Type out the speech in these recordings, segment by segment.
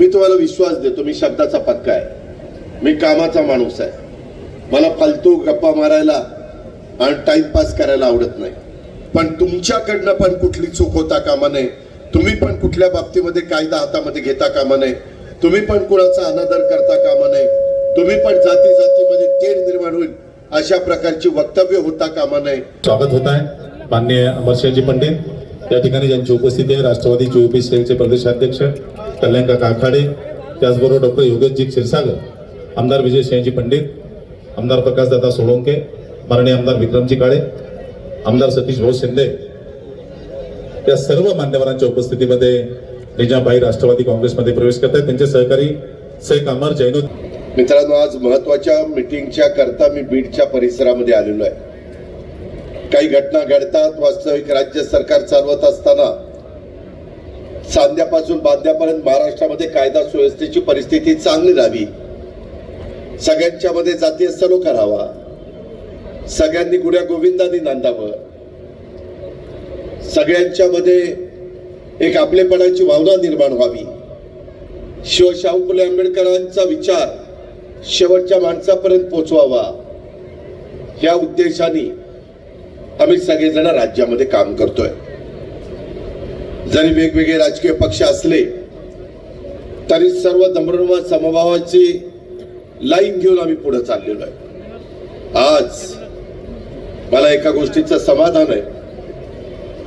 मी तुम्हाला विश्वास देतो मी शब्दाचा पक्का आहे. मी कामाचा माणूस आहे. मला फालतू गप्पा मारायला आणि टाइमपास करायला आवडत नाही. पण तुमच्याकडनं पण कुठली चूक होता कामा नये. तुम्ही पण कुठल्या बाबतीमध्ये कायदा हातामध्ये घेता कामा नये. तुम्ही पण कुणाचा अनादर करता कामा नये. तुम्ही पण जाती जातीमध्ये तेढ निर्माण होईल अशा प्रकारची वक्तव्य होता कामा नये. स्वागत होत आहे. माननीय अमरशेखजी पंडित या ठिकाणी ज्यांची उपस्थिती आहे राष्ट्रवादी युपी सेलचे प्रदेशाध्यक्ष कल्याणकाका आखाडे त्याचबरोबर डॉक्टर योगेशजी क्षीरसागर आमदार विजय सिंहजी पंडित आमदार प्रकाशदादा सोळंके माननीय आमदार विक्रमजी काळे आमदार सतीश भाऊ शिंदे. या सर्व मान्यवरांच्या उपस्थितीमध्ये निजामभाई राष्ट्रवादी काँग्रेसमध्ये प्रवेश करत आहेत त्यांचे सहकारी शेख अमर जैनुद्दीन मित्रांनो आज महत्त्वाच्या मिटिंगच्या करता मी बीडच्या परिसरामध्ये आलेलो आहे. काही घटना घडतात वास्तविक राज्य सरकार चालवत असताना सांध्यापासून बांध्यापर्यंत महाराष्ट्रामध्ये कायदा सुव्यवस्थेची परिस्थिती चांगली राहावी. सगळ्यांच्या मध्ये जातीय सलोखा राहावा. सगळ्यांनी गुड्या गोविंदांनी नांदावं. सगळ्यांच्या मध्ये एक आपलेपणाची भावना निर्माण व्हावी. शिवशाहू फुले आंबेडकरांचा विचार शेवटच्या माणसापर्यंत पोचवावा. या उद्देशाने आम्ही सगळेजण राज्यामध्ये काम करतोय. जरी वेगवेगळे राजकीय पक्ष असले तरी सर्व धर्म समभावाची लाईन घेऊन आम्ही पुढे चाललेलो आहे. आज मला एका गोष्टीचं समाधान आहे.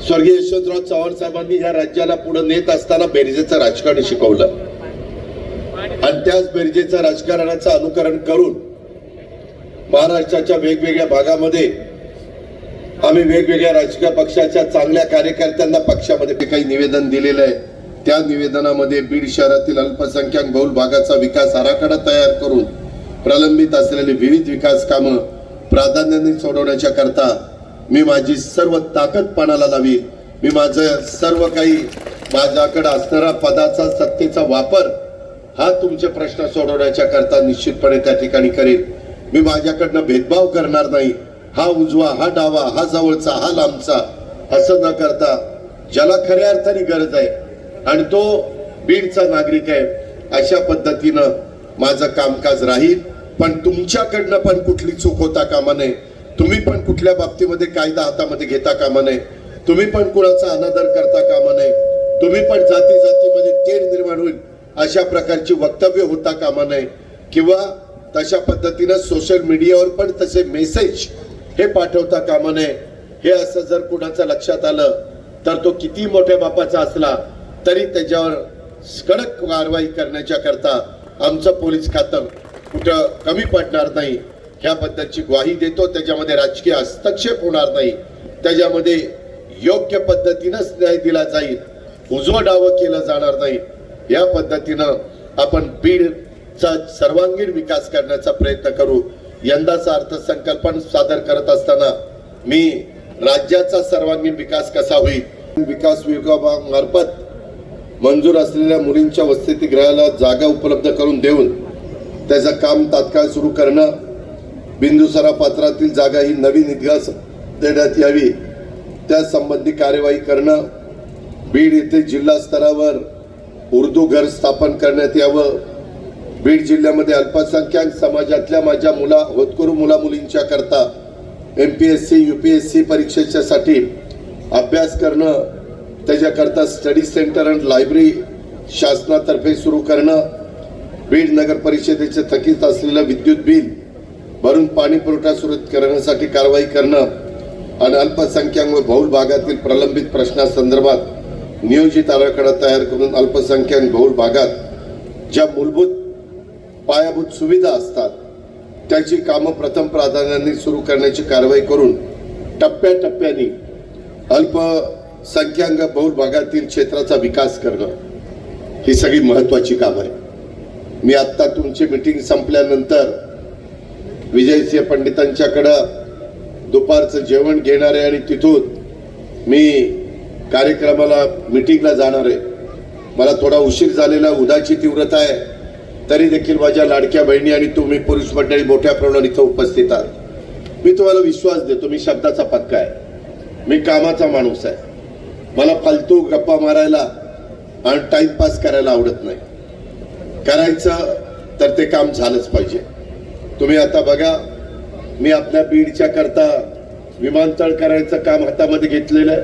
स्वर्गीय यशवंतराव चव्हाण साहेबांनी या राज्याला पुढे नेत असताना बेरजेचं राजकारण शिकवलं. आणि त्याच बेरजेचं राजकारणाचं अनुकरण करून महाराष्ट्राच्या वेगवेगळ्या भागामध्ये आम्ही वेगवेगळ्या राजकीय पक्षाच्या चांगल्या कार्यकर्त्यांना पक्षामध्ये जे काही निवेदन दिलेलं आहे त्या निवेदनामध्ये बीड शहरातील अल्पसंख्याक बहुल भागाचा विकास आराखडा तयार करून प्रलंबित असलेली विविध विकास कामं प्राधान्याने सोडवण्याच्या करता मी माझी सर्व ताकद पणाला लावी. मी माझं सर्व काही माझ्याकडे असणारा पदाचा सत्तेचा वापर हा तुमचे प्रश्न सोडवण्याच्या करता निश्चितपणे त्या ठिकाणी करेल मी माझ्याकडनं भेदभाव करणार नाही. हा उजवा हा डावा हा जवळचा हा लांबचा असं न करता ज्याला खऱ्या अर्थाने गरज आहे आणि तो बीडचा नागरिक आहे अशा पद्धतीनं माझं कामकाज राहील. पण तुमच्याकडनं पण कुठली चूक होता कामा नये. तुम्ही पण कुठल्या बाबतीमध्ये कायदा हातामध्ये घेता कामा नये. तुम्ही पण कुणाचा अनादर करता कामा नये. तुम्ही पण जाती जातीमध्ये तेढ निर्माण होईल अशा प्रकारची वक्तव्य होता कामा नये. किंवा तशा पद्धतीनं सोशल मीडियावर पण तसे मेसेज हे पाठवता कामा नये. हे असं जर कुणाचं लक्षात आलं तर तो किती मोठ्या बापाचा असला तरी त्याच्यावर कडक कारवाई करण्याच्या करता आमचं पोलीस खातं कुठं कमी पडणार नाही. ह्या ग्वाही देतो. त्याच्यामध्ये राजकीय हस्तक्षेप होणार नाही. त्याच्यामध्ये योग्य पद्धतीनंच न्याय दिला जाईल. उजवं डावं केलं जाणार नाही. या पद्धतीनं आपण बीडचा सर्वांगीण विकास करण्याचा प्रयत्न करू. यंदाचा अर्थसंकल्प सादर करत असताना मी राज्याचा सर्वांगीण विकास कसा होईल? विकास विभागामार्फत मंजूर असलेल्या मुलींच्या वसतिगृहाला जागा उपलब्ध करून देऊन त्याचं काम तात्काळ सुरू करणं बिंदुसरा पात्रातील जागा ही नवीन इतिहास देण्यात यावी त्यासंबंधी कार्यवाही करणं बीड येथे जिल्हा स्तरावर उर्दू घर स्थापन करण्यात यावं बीड जिल्ह्यामध्ये अल्पसंख्याक समाजातल्या माझ्या मुला होतकरू मुला मुलींच्या करता M P S C U P S C परीक्षेच्यासाठी अभ्यास करणं त्याच्याकरता स्टडी सेंटर अँड लायब्ररी शासनातर्फे सुरू करणं बीड नगर परिषदेचे थकीत असलेलं विद्युत बिल भरून पाणी पुरवठा सुरू करण्यासाठी कारवाई करणं आणि अल्पसंख्याक व बहुल भागातील प्रलंबित प्रश्नासंदर्भात नियोजित आराखडा तयार करून अल्पसंख्याक बहुल भागात ज्या मूलभूत पायाभूत सुविधा असतात. त्याची कामं प्रथम प्राधान्याने सुरू करण्याची कारवाई करून टप्प्याटप्प्याने अल्पसंख्याक बहुल भागातील क्षेत्राचा विकास करणं ही सगळी महत्त्वाची कामं आहे मी आत्ता तुमची मिटिंग संपल्यानंतर विजयसिंह पंडितांच्याकडं दुपारचं जेवण घेणार आहे आणि तिथून मी कार्यक्रमाला मिटिंगला जाणार आहे. मला थोडा उशीर झालेला उदाची तीव्रता आहे. तरी देखील माझ्या लाडक्या बहिणी आणि तुम्ही पुरुष मंडळी मोठ्या प्रमाणात इथं उपस्थित आहात. मी तुम्हाला विश्वास देतो मी शब्दाचा पक्का आहे. मी कामाचा माणूस आहे. मला फालतू गप्पा मारायला आणि टाइमपास करायला आवडत नाही. करायचं तर ते काम झालंच पाहिजे. तुम्ही आता बघा मी आपल्या बीडच्या करता विमानतळ करायचं काम हातामध्ये घेतलेलं आहे.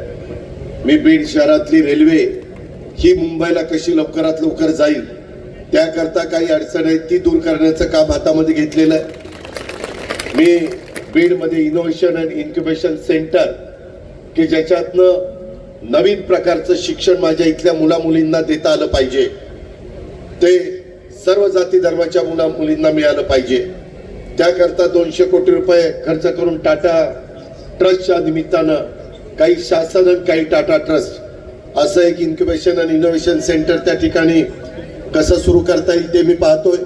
मी बीड शहरातली रेल्वे ही मुंबईला कशी लवकरात लवकर जाईल त्याकरता काही अडचण आहे ती दूर करण्याचं काम हातामध्ये घेतलेलं आहे. मी बीडमध्ये इनोव्हेशन अँड इन्क्युबेशन सेंटर की ज्याच्यातनं नवीन प्रकारचं शिक्षण माझ्या इथल्या मुला मुलींना देता आलं पाहिजे. ते सर्व जाती धर्माच्या मुला मुलींना मिळालं पाहिजे. त्याकरता दोनशे कोटी रुपये खर्च करून टाटा ट्रस्टच्या निमित्तानं काही शासन आणि काही टाटा ट्रस्ट असं एक इन्क्युबेशन आणि इनोव्हेशन सेंटर त्या ठिकाणी कसं सुरू करता येईल ते मी पाहतोय.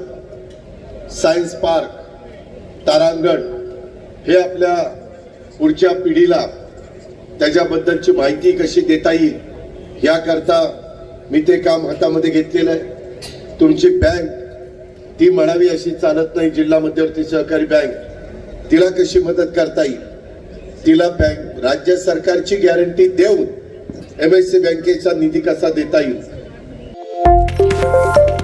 सायन्स पार्क तारांगण हे आपल्या पुढच्या पिढीला त्याच्याबद्दलची माहिती कशी देता येईल याकरता मी ते काम हातामध्ये घेतलेलं आहे. तुमची बँक ती म्हणावी अशी चालत नाही जिल्हा मध्यवर्ती सहकारी बँक तिला कशी मदत करता येईल? तिला बँक राज्य सरकारची गॅरंटी देऊन एम एस सी बँकेचा निधी कसा देता येईल? Thank you